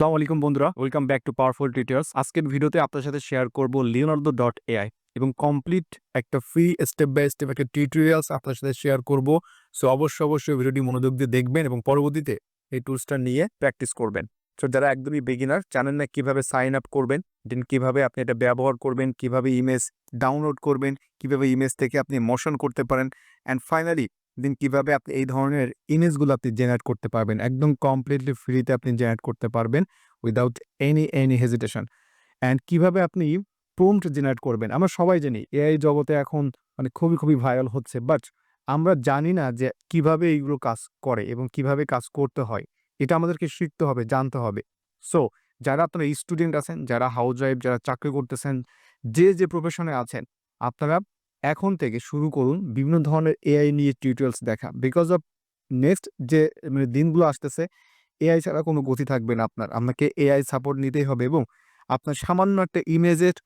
আসসালামু আলাইকুম বন্ধুরা welcome back to powerful tutors আজকের ভিডিওতে আপনার সাথে শেয়ার করব লিওনার্দো ডট এআই এবং কমপ্লিট একটা ফ্রি স্টেপ বাই স্টেপ একটা টিউটোরিয়ালস আপনার সাথে শেয়ার করব। সো অবশ্যই অবশ্যই ভিডিওটি মনোযোগ দিয়ে দেখবেন এবং পরবর্তীতে এই টুলসটা নিয়ে প্র্যাকটিস করবেন। সো যারা একদমই বিগিনার জানেন না কীভাবে সাইন আপ করবেন দেন কীভাবে আপনি এটা ব্যবহার করবেন, কীভাবে ইমেজ ডাউনলোড করবেন, কীভাবে ইমেজ থেকে আপনি মোশন করতে পারেন। অ্যান্ড ফাইনালি দেন কীভাবে আপনি এই ধরনের ইমেজগুলো আপনি জেনারেট করতে পারবেন। একদম কমপ্লিটলি ফ্রিতে আপনি জেনারেট করতে পারবেন without any any hesitation and কীভাবে আপনি প্রম্পট জেনারেট করবেন? আমরা সবাই জানি এআই জগতে এখন মানে খুবই খুবই ভাইরাল হচ্ছে। বাট আমরা জানি না যে কীভাবে এইগুলো কাজ করে এবং কীভাবে কাজ করতে হয়। এটা আমাদেরকে শিখতে হবে, জানতে হবে। সো যারা আপনারা স্টুডেন্ট আছেন, যারা হাউস ওয়াইফ যারা চাকরি করতেছেন, যে যে প্রফেশনে আছেন, আপনারা এখন থেকে শুরু করুন বিভিন্ন ধরনের এআই নিয়ে টিউটোরিয়ালস দেখা। বিকজ অফ নেক্সট যে মানে দিনগুলো আসতেছে এআই ছাড়া কোনো গতি থাকবে না আপনার। আপনাকে এআই সাপোর্ট নিতেই হবে এবং আপনার সামান্য একটা ইমেজের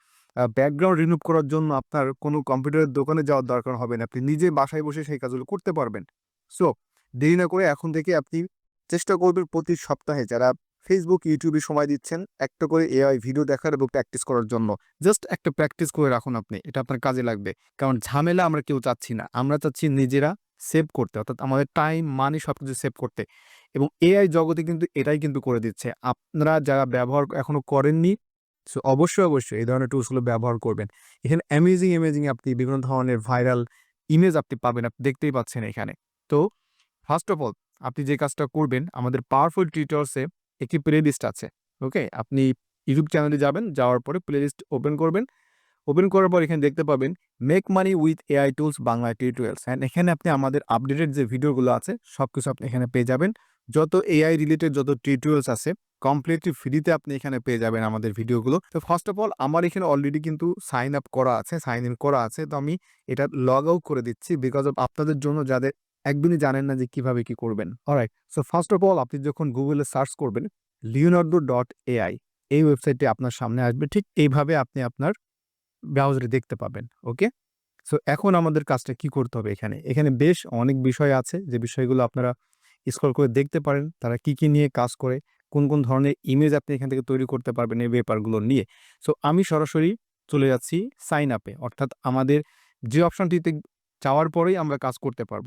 ব্যাকগ্রাউন্ড রিমুভ করার জন্য আপনার কোনো কম্পিউটারের দোকানে যাওয়ার দরকার হবে না। আপনি নিজে বাসায় বসে সেই কাজগুলো করতে পারবেন। সো দেরি না করে এখন থেকে আপনি চেষ্টা করবেন প্রতি সপ্তাহে যারা ফেসবুক ইউটিউবে সময় দিচ্ছেন একটা করে এআই ভিডিও দেখার এবং প্র্যাকটিস করার জন্য। জাস্ট একটা প্র্যাকটিস করে রাখুন আপনি, এটা আপনার কাজে লাগবে। কারণ ঝামেলা আমরা কেউ চাচ্ছি না, আমরা চাচ্ছি নিজেরা সেভ করতে, অর্থাৎ আমাদের টাইম মানি সব কিছু সেভ করতে। এবং এআই জগতে কিন্তু এটাই কিন্তু করে দিচ্ছে। আপনারা যারা ব্যবহার এখনও করেননি সো অবশ্যই অবশ্যই এই ধরনের টুলসগুলো ব্যবহার করবেন। এখানে অ্যামেজিং অ্যামেজিং আপনি বিভিন্ন ধরনের ভাইরাল ইমেজ আপনি পাবেন, আপনি দেখতেই পাচ্ছেন এখানে। তো ফার্স্ট অফ অল আপনি যে কাজটা করবেন, আমাদের পাওয়ারফুল টিউটার্সে একটি প্লে লিস্ট আছে ওকে আপনি ইউটিউব চ্যানেলে যাবেন, যাওয়ার পরে প্লে লিস্ট ওপেন করবেন। ওপেন করার পর এখানে দেখতে পাবেন make money with AI tools Bangla tutorials and এখানে আপনি আমাদের আপডেটেড যে ভিডিওগুলো আছে সব কিছু আপনি এখানে পেয়ে যাবেন। যত এআই রিলেটেড যত টিউটোরিয়ালস আছে কমপ্লিটলি ফ্রিতে আপনি এখানে পেয়ে যাবেন আমাদের ভিডিওগুলো তো ফার্স্ট অফ অল আমার এখানে অলরেডি কিন্তু সাইন আপ করা আছে সাইন ইন করা আছে। তো আমি এটা লগ আউট করে দিচ্ছি বিকজ অফ আপনাদের জন্য যাদের একদমই জানেন না যে কীভাবে কি করবেন। Alright so first of all আপনি যখন গুগলে সার্চ করবেন লিওনার্দো ডট এআই এই ওয়েবসাইটটি আপনার সামনে আসবে। ঠিক এইভাবে আপনি আপনার ব্রাউজারে দেখতে পাবেন ওকে সো এখন আমাদের কাজটা কি করতে হবে এখানে? এখানে বেশ অনেক বিষয় আছে। যে বিষয়গুলো আপনারা স্ক্রল করে দেখতে পারেন, তারা কি কি নিয়ে কাজ করে, কোন কোন ধরনের ইমেজ আপনি এখান থেকে তৈরি করতে পারবেন এই ব্যাপারগুলো নিয়ে। সো আমি সরাসরি চলে যাচ্ছি সাইন আপে অর্থাৎ আমাদের যে অপশনটিতে যাওয়ার পরেই আমরা কাজ করতে পারব।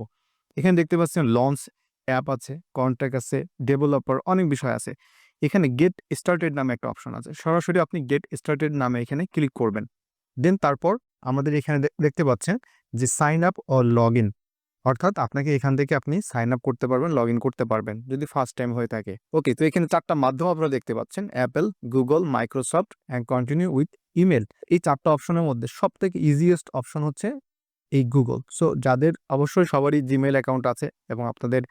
এখানে দেখতে পাচ্ছেন লঞ্চ অ্যাপ আছে কন্ট্যাক্ট আছে ডেভেলপার অনেক বিষয় আছে। এখানে গেট স্টার্টেড নামে একটা অপশন আছে। সরাসরি আপনি গেট স্টার্টেড নামে এখানে ক্লিক করবেন। দেন তারপর আমাদের এখানে দেখতে পাচ্ছেন যে সাইন আপ ও লগ ইন অর্থাৎ আপনাকে এখান থেকে আপনি সাইন আপ করতে পারবেন লগ করতে পারবেন, যদি ফার্স্ট টাইম হয়ে থাকে। ওকে তো এখানে চারটা মাধ্যম আপনারা দেখতে পাচ্ছেন Apple Google Microsoft and continue with email এই চারটা অপশনের মধ্যে সব থেকে ইজিয়েস্ট অপশন হচ্ছে এই গুগল সো যাদের অবশ্যই সবারই জিমেল অ্যাকাউন্ট আছে এবং আপনাদের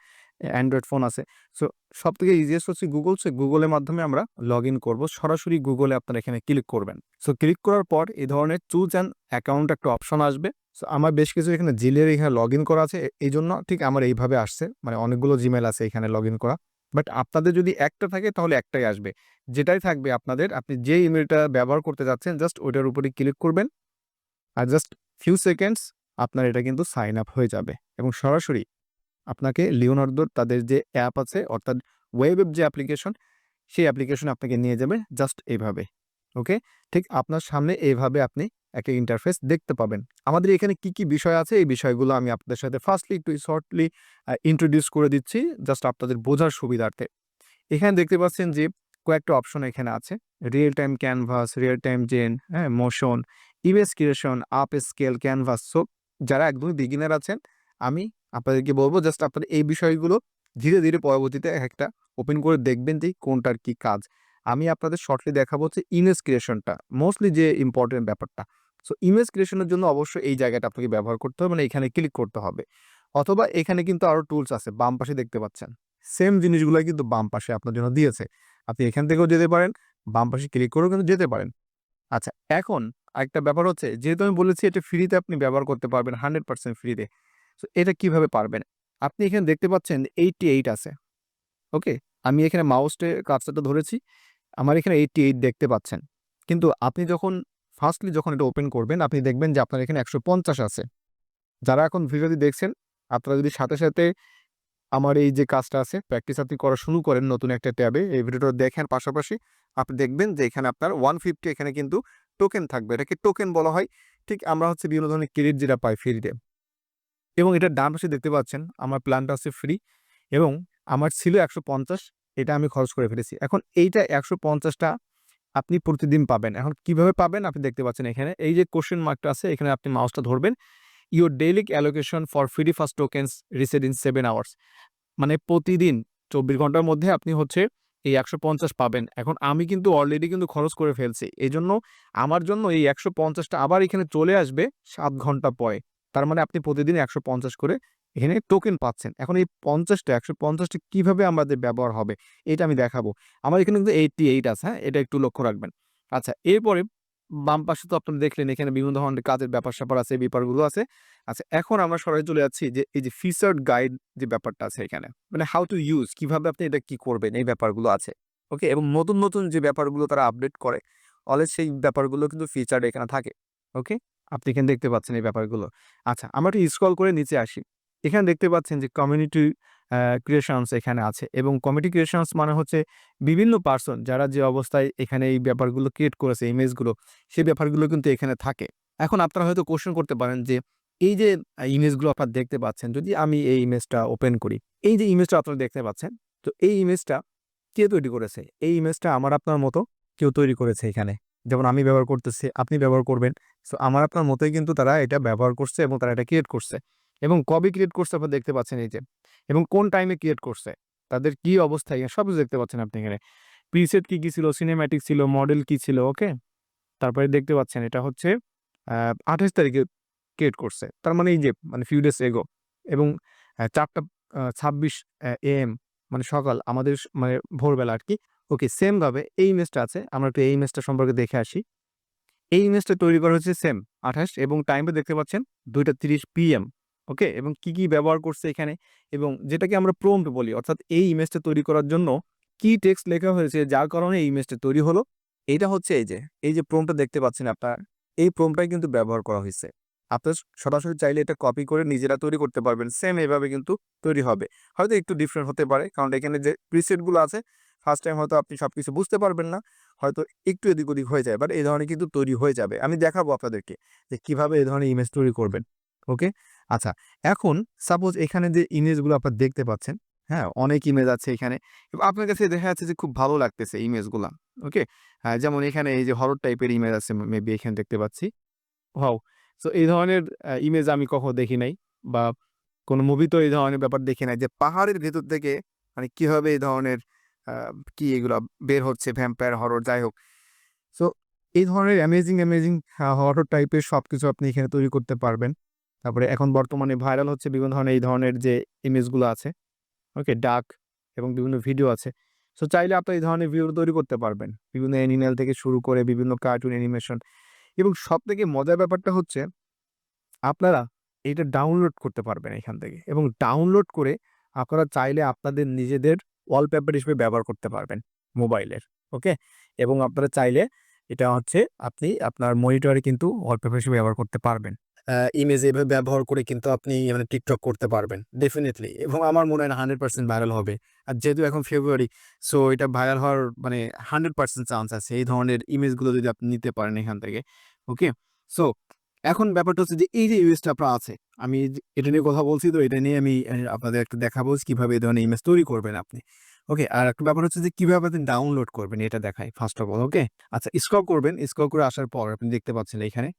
অ্যান্ড্রয়েড ফোন আছে। সো সব থেকে ইজিয়েস্ট হচ্ছে গুগল সো গুগলের মাধ্যমে আমরা লগ ইন করব। সরাসরি গুগলে আপনারা এখানে ক্লিক করবেন। সো ক্লিক করার পর এই ধরনের চুজ অ্যান্ড অ্যাকাউন্ট একটা অপশন আসবে। সো আমার বেশ কিছু এখানে জিলের এখানে লগ ইন করা আছে। এই জন্য ঠিক আমার এইভাবে আসছে। মানে অনেকগুলো জিমেল আছে এখানে লগ ইন করা। বাট আপনাদের যদি একটা থাকে তাহলে একটাই আসবে। যেটাই থাকবে আপনাদের, আপনি যে ইমেলটা ব্যবহার করতে যাচ্ছেন জাস্ট ওইটার উপরে ক্লিক করবেন। আর জাস্ট ফিউ সেকেন্ডস আপনার এটা কিন্তু সাইন আপ হয়ে যাবে। এবং সরাসরি আপনাকে লিওনার্দোর তাদের যে অ্যাপ আছে, অর্থাৎ ওয়েব যে অ্যাপ্লিকেশন সেই অ্যাপ্লিকেশন আপনাকে নিয়ে যাবে জাস্ট এইভাবে ওকে ঠিক আপনার সামনে এইভাবে আপনি একটা ইন্টারফেস দেখতে পাবেন। আমাদের এখানে কি কি বিষয় আছে? এই বিষয়গুলো আমি আপনাদের সাথে ফার্স্টলি একটু শর্টলি ইন্ট্রোডিউস করে দিচ্ছি জাস্ট আপনাদের বোঝার সুবিধার্থে। এখানে দেখতে পাচ্ছেন যে কয়েকটা অপশন এখানে আছে। Real time canvas real time gen হ্যাঁ motion image creation upscale canvas so যারা একদমই বিগিনার আছেন, আমি আপনাদেরকে বলব জাস্ট আপনারা এই বিষয়গুলো ধীরে ধীরে পরবর্তীতে একটা ওপেন করে দেখবেন যে কোনটার কি কাজ। আমি আপনাদের শর্টলি দেখাবো হচ্ছে ইমেজ ক্রিয়েশনটা মোস্টলি যে ইম্পর্টেন্ট ব্যাপারটা। সো ইমেজ ক্রিয়েশনের জন্য অবশ্যই এই জায়গাটা আপনাকে ব্যবহার করতে হবে মানে এখানে ক্লিক করতে হবে। অথবা এখানে কিন্তু আরও টুলস আছে, বাম পাশে দেখতে পাচ্ছেন। সেম জিনিসগুলো কিন্তু বাম পাশে আপনার জন্য দিয়েছে। আপনি এখান থেকেও যেতে পারেন, বাম পাশে ক্লিক করেও কিন্তু যেতে পারেন। আচ্ছা এখন আরেকটা ব্যাপার হচ্ছে, যেহেতু আমি বলেছি এটা ফ্রিতে আপনি ব্যবহার করতে পারবেন হান্ড্রেড পার্সেন্ট ফ্রিতে সো এটা কীভাবে পারবেন? আপনি এখানে দেখতে পাচ্ছেন এইটটি এইট আছে ওকে আমি এখানে মাউসটে কাজটা ধরেছি, আমার এখানে এইটটি এইট দেখতে পাচ্ছেন। কিন্তু আপনি যখন ফার্স্টলি যখন এটা ওপেন করবেন, আপনি দেখবেন যে আপনার এখানে একশো পঞ্চাশ আছে। যারা এখন ভিডিওটি দেখছেন, আপনারা যদি সাথে সাথে আমার এই যে কাজটা আছে প্র্যাকটিস আপনি করা শুরু করেন নতুন একটা ট্যাবে, এই ভিডিওটা দেখেন পাশাপাশি, আপনি দেখবেন যে এখানে আপনার ওয়ান ফিফটি এখানে কিন্তু টোকেন থাকবে। এটাকে টোকেন বলা হয়। ঠিক আমরা হচ্ছে বিভিন্ন ধরনের ক্রেডিট যেটা পাই ফ্রিতে এবং এটা ডান পাশে দেখতে পাচ্ছেন, আমার প্ল্যানটা আছে ফ্রি এবং আমার ছিল একশো পঞ্চাশ, এটা আমি খরচ করে ফেলেছি। এখন এইটা একশো পঞ্চাশটা আপনি প্রতিদিন পাবেন। এখন কীভাবে পাবেন আপনি দেখতে পাচ্ছেন এখানে। এই যে কোশ্চেন মার্কটা আছে, এখানে আপনি মাউসটা ধরবেন। Your daily allocation for free first tokens resets in seven hours মানে প্রতিদিন চব্বিশ ঘণ্টার মধ্যে আপনি হচ্ছে এই একশো পঞ্চাশ পাবেন। এখন আমি কিন্তু অলরেডি কিন্তু খরচ করে ফেলছি। এই জন্য আমার জন্য এই একশো পঞ্চাশটা আবার এখানে চলে আসবে সাত ঘণ্টা পরে। তার মানে আপনি প্রতিদিন একশো পঞ্চাশ করে এখানে টোকেন পাচ্ছেন। এখন এই পঞ্চাশটা, একশো পঞ্চাশটা কীভাবে আমাদের ব্যবহার হবে, এটা আমি দেখাবো। আমার এখানে কিন্তু এইটটি এইট আছে হ্যাঁ? এটা একটু লক্ষ্য রাখবেন। আচ্ছা এরপরে বাম পাশে তো আপনারা দেখলেন এখানে বিভিন্ন ধরনের কাজের ব্যাপার স্যাপার আছে ব্যাপারগুলো আছে। আচ্ছা এখন আমরা সরাসরি চলে যাচ্ছি যে, এই যে ফিচার্ড গাইড যে ব্যাপারটা আছে এখানে মানে হাউ টু ইউজ কীভাবে আপনি এটা কি করবেন, এই ব্যাপারগুলো আছে। ওকে এবং নতুন নতুন যে ব্যাপারগুলো তারা আপডেট করে অলরেডি সেই ব্যাপারগুলো কিন্তু ফিচার্ড এখানে থাকে। ওকে আপনি এখানে দেখতে পাচ্ছেন এই ব্যাপারগুলো। আচ্ছা আমরা একটু স্ক্রল করে নিচে আসি। এখানে দেখতে পাচ্ছেন যে কমিউনিটি ক্রিয়েশনস এখানে আছে এবং কমিটি ক্রিয়েশনস মানে হচ্ছে বিভিন্ন পার্সন যারা যে অবস্থায় এখানে এই ব্যাপারগুলো ক্রিয়েট করেছে ইমেজগুলো সেই ব্যাপারগুলো কিন্তু এখানে থাকে। এখন আপনারা হয়তো কোশ্চেন করতে পারেন যে এই যে ইমেজগুলো আপনারা দেখতে পাচ্ছেন, যদি আমি এই ইমেজটা ওপেন করি, এই যে ইমেজটা আপনারা দেখতে পাচ্ছেন, তো এই ইমেজটা কে তৈরি করেছে? এই ইমেজটা আমার আপনার মতো কেউ তৈরি করেছে এখানে। যেমন আমি ব্যবহার করতেছি, আপনি ব্যবহার করবেন সো আমার আপনার মতোই কিন্তু তারা এটা ব্যবহার করছে এবং তারা এটা ক্রিয়েট করছে। এবং কবে ক্রিয়েট করছে আপনারা দেখতে পাচ্ছেন এই যে, এবং কোন টাইমে ক্রিয়েট করছে, তাদের কি অবস্থায় সব কিছু দেখতে পাচ্ছেন আপনি এখানে। প্রিসেট কি কি ছিল সিনেম্যাটিক ছিল মডেল কি ছিল ওকে তারপরে দেখতে পাচ্ছেন এটা হচ্ছে আঠাশ তারিখে ক্রিয়েট করছে। তার মানে এই যে মানে ফিউ ডেজ এগো এবং চারটা ছাব্বিশ এ এম মানে সকাল, আমাদের মানে ভোরবেলা আর কি। ওকে সেমভাবে এই ইমেজটা আছে, আমরা একটু এই ইমেজটা সম্পর্কে দেখে আসি। এই ইমেজটা তৈরি করা হচ্ছে সেম আঠাশ এবং টাইমটা দেখতে পাচ্ছেন দুইটা তিরিশ পিএম ওকে? এবং কি কি ব্যবহার করছে এখানে? এবং যেটাকে আমরা প্রম্পট বলি, অর্থাৎ এই ইমেজটা তৈরি করার জন্য কি টেক্সট লেখা হয়েছে, যার কারণে এই ইমেজটা তৈরি হলো? এটা হচ্ছে এই যে এই যে প্রম্পটটা দেখতে পাচ্ছেন আপনার, এই প্রম্পটাই কিন্তু ব্যবহার করা হয়েছে। আপনার সরাসরি চাইলে এটা কপি করে নিজেরা তৈরি করতে পারবেন সেম এভাবে কিন্তু তৈরি হবে। হয়তো একটু ডিফারেন্ট হতে পারে, কারণ এখানে যে প্রিসেটগুলো আছে ফার্স্ট টাইম হয়তো আপনি সব কিছু বুঝতে পারবেন না, হয়তো একটু এদিক ওদিক হয়ে যায় বাট এই ধরনের কিন্তু তৈরি হয়ে যাবে। আমি দেখাবো আপনাদেরকে যে কীভাবে এই ধরনের ইমেজ তৈরি করবেন, ওকে? আচ্ছা এখন সাপোজ এখানে যে ইমেজগুলো আপনার দেখতে পাচ্ছেন হ্যাঁ? অনেক ইমেজ আছে এখানে। আপনার কাছে দেখা যাচ্ছে যে খুব ভালো লাগতেছে ইমেজগুলা ওকে যেমন এখানে এই যে হরর টাইপের ইমেজ আছে মেবি এখানে দেখতে পাচ্ছি। হাও সো এই ধরনের ইমেজ আমি কখনো দেখি নাই বা কোনো মুভিতেও এই ধরনের ব্যাপার দেখি নাই যে পাহাড়ের ভেতর থেকে মানে কীভাবে এই ধরনের কি এগুলো বের হচ্ছে ভ্যাম্পায়ার হরর যাই হোক। সো এই ধরনের অ্যামেজিং অ্যামেজিং হরর টাইপের সব কিছু আপনি এখানে তৈরি করতে পারবেন। তারপরে এখন বর্তমানে ভাইরাল হচ্ছে বিভিন্ন ধরনের, এই ধরনের যে ইমেজগুলো আছে। ওকে, ডাক এবং বিভিন্ন ভিডিও আছে। সো চাইলে আপনি এই ধরনের ভিডিও তৈরি করতে পারবেন। বিভিন্ন অ্যানিমেল থেকে শুরু করে বিভিন্ন কার্টুন অ্যানিমেশন এবং সব থেকে মজার ব্যাপারটা হচ্ছে, আপনারা এটা ডাউনলোড করতে পারবেন এখান থেকে। এবং ডাউনলোড করে আপনারা চাইলে আপনাদের নিজেদের ওয়ালপেপার হিসেবে ব্যবহার করতে পারবেন মোবাইলের। ওকে? এবং আপনারা চাইলে এটা হচ্ছে আপনি আপনার মনিটরে কিন্তু ওয়ালপেপার হিসেবে ব্যবহার করতে পারবেন। ইমেজ এভাবে ব্যবহার করে কিন্তু আপনি মানে টিকটক করতে পারবেন ডেফিনেটলি এবং আমার মনে হয় হান্ড্রেড পার্সেন্ট ভাইরাল হবে। আর যেহেতু এখন ফেব্রুয়ারি সো এটা ভাইরাল হওয়ার মানে হান্ড্রেড পার্সেন্ট চান্স আছে এই ধরনের ইমেজগুলো যদি আপনি নিতে পারেন এখান থেকে ওকে সো এখন ব্যাপারটা হচ্ছে যে এই যে ইমেজটা আপনার আছে, আমি এটা নিয়ে কথা বলছি তো, এটা নিয়ে আমি আপনাদের একটা দেখাবো কীভাবে এই ধরনের ইমেজ তৈরি করবেন আপনি ওকে আর একটা ব্যাপার হচ্ছে যে কীভাবে আপনি ডাউনলোড করবেন এটা দেখাই ফার্স্ট অফ অল ওকে আচ্ছা স্ক্রল করবেন স্ক্রল করে আসার পর আপনি দেখতে পাচ্ছেন এখানে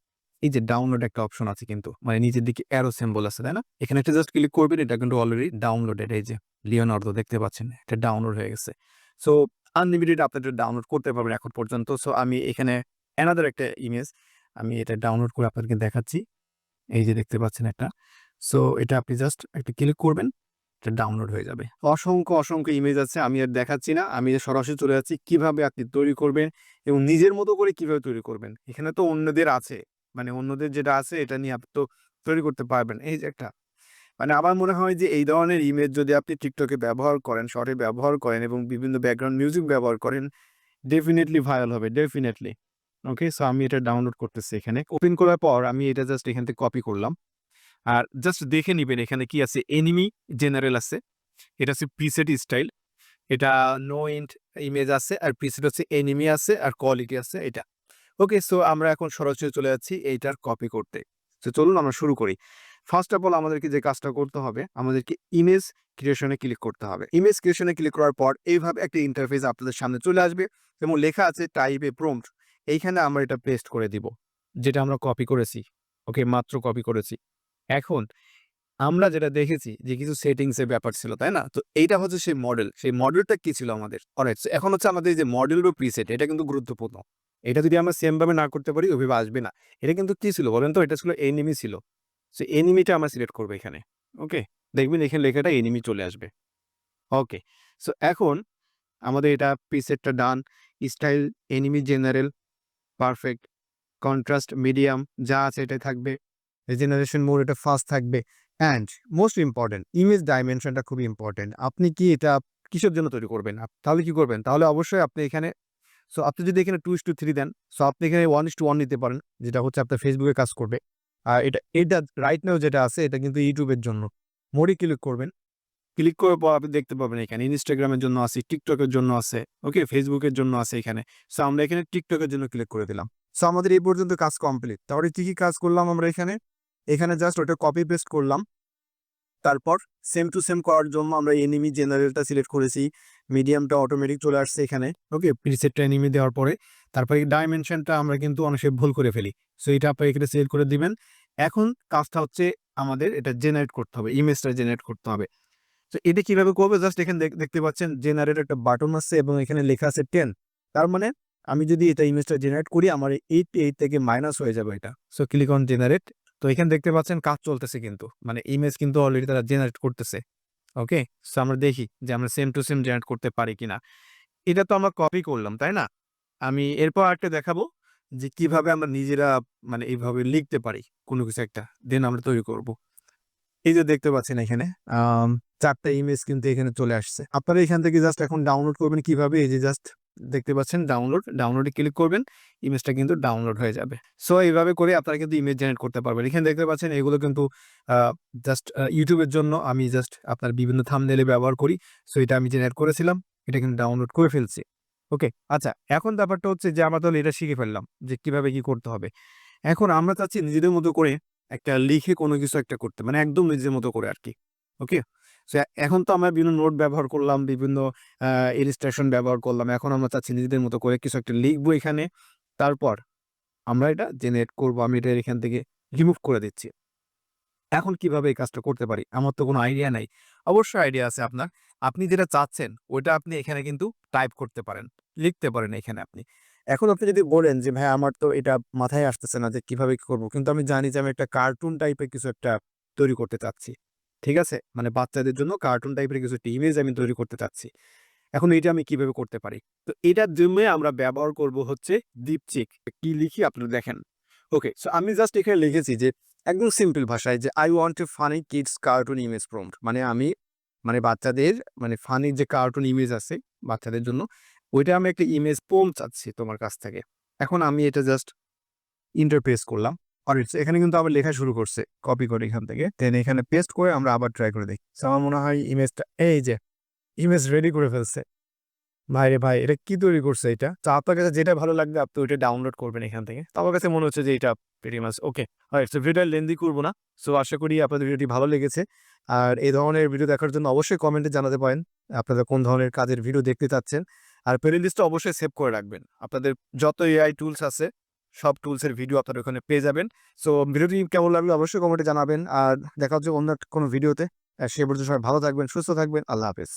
এই যে ডাউনলোড একটা অপশন আছে কিন্তু মানে নিচের দিকে অ্যারো সিম্বল আছে, তাই না? এখানে একটা জাস্ট ক্লিক করবেন, এটা কিন্তু অলরেডি ডাউনলোডেড এই যে লিওনার্দো দেখতে পাচ্ছেন, এটা ডাউনলোড হয়ে গেছে। সো আনলিমিটেড আপনি এটা ডাউনলোড করতে পারবেন এখন পর্যন্ত। সো আমি এখানে অ্যানাদার একটা ইমেজ আমি এটা ডাউনলোড করে আপনাদেরকে দেখাচ্ছি। এই যে দেখতে পাচ্ছেন একটা। সো এটা আপনি জাস্ট একটা ক্লিক করবেন, এটা ডাউনলোড হয়ে যাবে। অসংখ্য অসংখ্য ইমেজ আছে, আমি আর দেখাচ্ছি না। আমি সরাসরি চলে যাচ্ছি কীভাবে আপনি তৈরি করবেন এবং নিজের মতো করে কীভাবে তৈরি করবেন। এখানে তো অন্যদের আছে। মানে অন্যদের যেটা আছে এটা নিয়ে আপনি তো তৈরি করতে পারবেন। এই যে একটা মানে আমার মনে হয় যে এই ধরনের ইমেজ যদি আপনি টিকটকে ব্যবহার করেন শর্টে ব্যবহার করেন এবং বিভিন্ন ব্যাকগ্রাউন্ড মিউজিক ব্যবহার করেন ডেফিনেটলি ভাইরাল হবে ডেফিনেটলি ওকে সো আমি এটা ডাউনলোড করতেছি এখানে। ওপেন করার পর আমি এটা জাস্ট এখান থেকে কপি করলাম। আর জাস্ট দেখে নিবেন এখানে কি আছে এনিমি জেনারেল আছে, এটা হচ্ছে প্রিসেট স্টাইল এটা নো ইন্ট ইমেজ আছে, আর প্রিসেট হচ্ছে এনিমি আছে, আর কোয়ালিটি আছে, এটা। ওকে, সো আমরা এখন সরাসরি চলে যাচ্ছি এইটার কপি করতে। তো চলুন আমরা শুরু করি। ফার্স্ট অফ অল আমাদেরকে যে কাজটা করতে হবে, আমাদেরকে ইমেজ ক্রিয়েশনে ক্লিক করতে হবে। ইমেজ ক্রিয়েশনে ক্লিক করার পর এইভাবে একটা ইন্টারফেস আপনাদের সামনে চলে আসবে এবং লেখা আছে টাইপ এ প্রম্পট এইখানে আমরা এটা পেস্ট করে দিব, যেটা আমরা কপি করেছি। ওকে, মাত্র কপি করেছি। এখন আমরা যেটা দেখেছি যে কিছু সেটিংসের ব্যাপার ছিল, তাই না? তো এইটা হচ্ছে সেই মডেল সেই মডেলটা কি ছিল আমাদের? অলরাইট এখন হচ্ছে আমাদের যে মডেল বা প্রিসেট এটা কিন্তু গুরুত্বপূর্ণ। এটা যদি আমরা সেম ভাবে না করতে পারি, ওইভাবে আসবে না। এটা কিন্তু কি ছিল বলেন তো? এটা ছিল এনিমি ছিল। সো এনিমিটা আমরা সিলেক্ট করব এখানে। ওকে দেখবেন এখানে লেখাটা এনিমি চলে আসবে। ওকে সো এখন আমাদের এটা প্রিসেটটা done style anime general perfect contrast medium যা আছে এটাই থাকবে। জেনারেশন মোড এটা ফাস্ট থাকবে। অ্যান্ড মোস্ট ইম্পর্টেন্ট ইমেজ ডাইমেনশনটা খুবই ইম্পর্টেন্ট আপনি কি এটা কিসের জন্য তৈরি করবেন? তাহলে কি করবেন? তাহলে অবশ্যই আপনি এখানে সো আপনি যদি এখানে two is to three then so আপনি এখানে ওয়ান ইস টু ওয়ান নিতে পারেন, যেটা হচ্ছে আপনার ফেসবুকে কাজ করবে। আর এটা এটা রাইট নাও যেটা আছে, এটা কিন্তু ইউটিউবের জন্য। মোডে ক্লিক করবেন। ক্লিক করার পর আপনি দেখতে পাবেন এখানে ইনস্টাগ্রামের জন্য আছে টিকটকের জন্য আছে ওকে ফেসবুকের জন্য আছে এখানে। সো আমরা এখানে টিকটকের জন্য ক্লিক করে দিলাম। সো আমাদের এই পর্যন্ত কাজ কমপ্লিট তাহলে কি কি কাজ করলাম আমরা এখানে? এখানে জাস্ট ওটা কপি পেস্ট করলাম। তারপর সেম টু সেম করার জন্য আমরা এনিমি জেনারেলটা সিলেক্ট করেছি। মিডিয়ামটা অটোমেটিক চলে আসছে এখানে ওকে প্রিসেটটা এনিমি দেওয়ার পরে, তারপরে ডাইমেনশনটা আমরা কিন্তু অনেক ভুল করে ফেলি। সো এটা আপনি এখানে সিলেক্ট করে দিবেন। এখন কাজটা হচ্ছে আমাদের এটা জেনারেট করতে হবে ইমেজটা জেনারেট করতে হবে। তো এটা কীভাবে করবে? জাস্ট এখানে দেখতে পাচ্ছেন জেনারেট একটা বাটন আছে এবং এখানে লেখা আছে টেন তার মানে আমি যদি এটা ইমেজটা জেনারেট করি, আমার এইট এইট থেকে মাইনাস হয়ে যাবে এটা। সো ক্লিক অন জেনারেট তো এখানে দেখতে পাচ্ছেন, কাজ চলতেছে কিন্তু। মানে ইমেজ কিন্তু অলরেডি তারা জেনারেট করতেছে। ওকে? সো আমরা দেখি যে আমরা সেম টু সেম জেনারেট করতে পারি কিনা। এটা তো আমরা কপি করলাম, তাই না? আমি এরপর একটা দেখাবো যে কীভাবে আমরা নিজেরা মানে এইভাবে লিখতে পারি কোনো কিছু একটা দেন আমরা তৈরি করব। এই যে দেখতে পাচ্ছেন এখানে চারটা ইমেজ কিন্তু এখানে চলে আসছে। আপনারা এখান থেকে জাস্ট এখন ডাউনলোড করবেন কীভাবে? এই যে জাস্ট দেখতে পাচ্ছেন ডাউনলোড ডাউনলোডে ক্লিক করবেন ইমেজটা কিন্তু ডাউনলোড হয়ে যাবে। সো এইভাবে করে আপনারা কিন্তু ইমেজ জেনারেট করতে পারবেন। এখানে দেখতে পাচ্ছেন এগুলো কিন্তু জাস্ট ইউটিউবের জন্য আমি জাস্ট আপনার বিভিন্ন থামনেলে ব্যবহার করি। সো এটা আমি জেনারেট করেছিলাম, এটা কিন্তু ডাউনলোড করে ফেলছি। ওকে আচ্ছা এখন ব্যাপারটা হচ্ছে যে আমরা তাহলে এটা শিখে ফেললাম যে কীভাবে কি করতে হবে। এখন আমরা চাচ্ছি নিজেদের মতো করে একটা লিখে কোনো কিছু একটা করতে মানে একদম নিজের মতো করে আর কি ওকে এখন তো আমরা বিভিন্ন নোট ব্যবহার করলাম, বিভিন্ন ইলিস্ট্রেশন ব্যবহার করলাম। এখন আমরা চাচ্ছি নিজেদের মতো করে কিছু একটা লিখব এখানে। তারপর আমরা এটা জেনারেট করব, আমি এটা এখান থেকে রিমুভ করে দিচ্ছি। এখন কীভাবে এই কাজটা করতে পারি? আমার তো কোনো আইডিয়া নাই। অবশ্যই আইডিয়া আছে আপনার। আপনি যেটা চাচ্ছেন, ওইটা আপনি এখানে কিন্তু টাইপ করতে পারেন। লিখতে পারেন এখানে আপনি। এখন আপনি যদি বলেন যে, ভাই, আমার তো এটা মাথায় আসতেছে না যে কীভাবে কি করব? কিন্তু আমি জানি যে, আমি একটা কার্টুন টাইপের কিছু একটা তৈরি করতে চাচ্ছি। ঠিক আছে? মানে বাচ্চাদের জন্য কার্টুন টাইপের কিছু একটা ইমেজ আমি তৈরি করতে চাচ্ছি। এখন এটা আমি কীভাবে করতে পারি? তো এটার জন্য আমরা ব্যবহার করব হচ্ছে দীপচিক কি লিখি আপনারা দেখেন। ওকে সো আমি জাস্ট এখানে লিখেছি যে একদম সিম্পল ভাষায় যে I want to funny kids cartoon image prompt মানে আমি মানে বাচ্চাদের মানে ফানি যে কার্টুন ইমেজ আছে বাচ্চাদের জন্য, ওইটা আমি একটা ইমেজ পোম চাচ্ছি তোমার কাছ থেকে। এখন আমি এটা জাস্ট ইন্টারপেস করলাম। আর এখানে কিন্তু আবার লেখা শুরু করছে কপি করে এখান থেকে। দেন এখানে পেস্ট করে আমরা আবার ট্রাই করে দেখি। আমার মনে হয় ইমেজটা এই যে ইমেজ রেডি করে ফেলছে। ভাই রে ভাই, এটা কি তৈরি করছে এটা? তো আপনার কাছে যেটা ভালো লাগবে, আপনি ওইটা ডাউনলোড করবেন এখান থেকে। তো আমার কাছে মনে হচ্ছে যে এটা ভেরি মাছ ওকে সো ভিডিওটা লেন্দি করব না। সো আশা করি আপনাদের ভিডিওটি ভালো লেগেছে। আর এই ধরনের ভিডিও দেখার জন্য অবশ্যই কমেন্টে জানাতে পারেন, আপনারা কোন ধরনের কাজের ভিডিও দেখতে চাচ্ছেন। আর প্লে লিস্টটা অবশ্যই সেভ করে রাখবেন। আপনাদের যত এআই টুলস আছে সব টুলসের ভিডিও আপনারা ওখানে পেয়ে যাবেন। সো ভিডিওটি কেমন লাগল অবশ্যই কমেন্টে জানাবেন। আর দেখা হচ্ছে অন্য কোনো ভিডিওতে সে পর্যন্ত সবাই ভালো থাকবেন, সুস্থ থাকবেন। আল্লাহ হাফেজ।